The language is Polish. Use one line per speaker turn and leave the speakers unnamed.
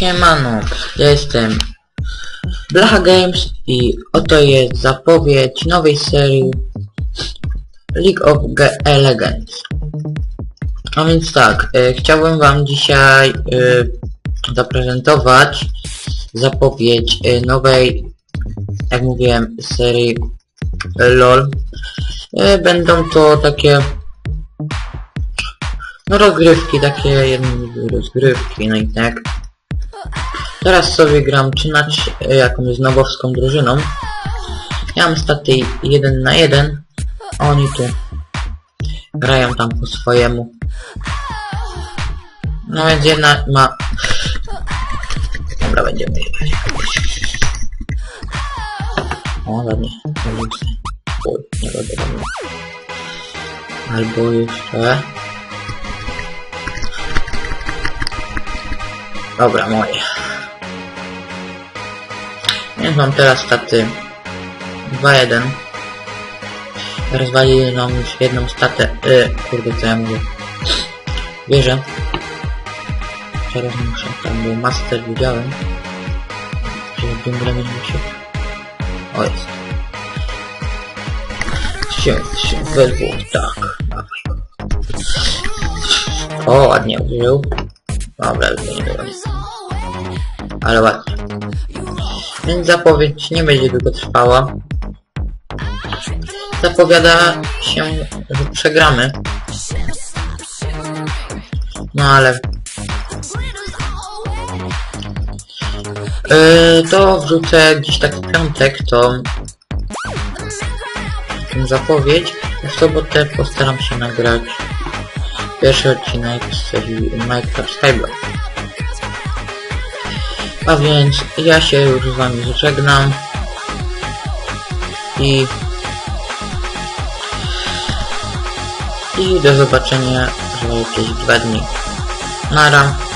Siemano, ja jestem Blacha Games i oto jest zapowiedź nowej serii League of Ge- Legends. A więc tak, e, chciałbym wam dzisiaj e, zaprezentować zapowiedź e, nowej, jak mówiłem, serii e, LOL. E, będą to takie no rozgrywki, takie jedne rozgrywki, no i tak. Teraz sobie gram czy na trzy- e, jakąś znowowską drużyną. Ja mam staty 1 na 1, a oni tu grają tam po swojemu. No więc jedna ma... Dobra, będziemy jechać. O, ładnie. Oj, nie będę Albo jeszcze... Dobra, moje. Więc mam teraz staty 2-1. Rozwalili nam już jedną statę. Y, kurde, co ja mówię. Wierzę. Teraz muszę, tam był master, widziałem. Że dżunglę będzie się... O, jest. Się, się, we dwóch, tak. O, ładnie użył. Dobra, już nie. Ale ładnie. Więc zapowiedź nie będzie długo trwała. Zapowiada się, że przegramy. No ale... Yy, to wrzucę gdzieś tak w piątek, to... Zapowiedź. W sobotę postaram się nagrać pierwszy odcinek z serii Minecraft Skyblock. A więc ja się już z wami żegnam i i do zobaczenia za jakieś dwa dni. Nara.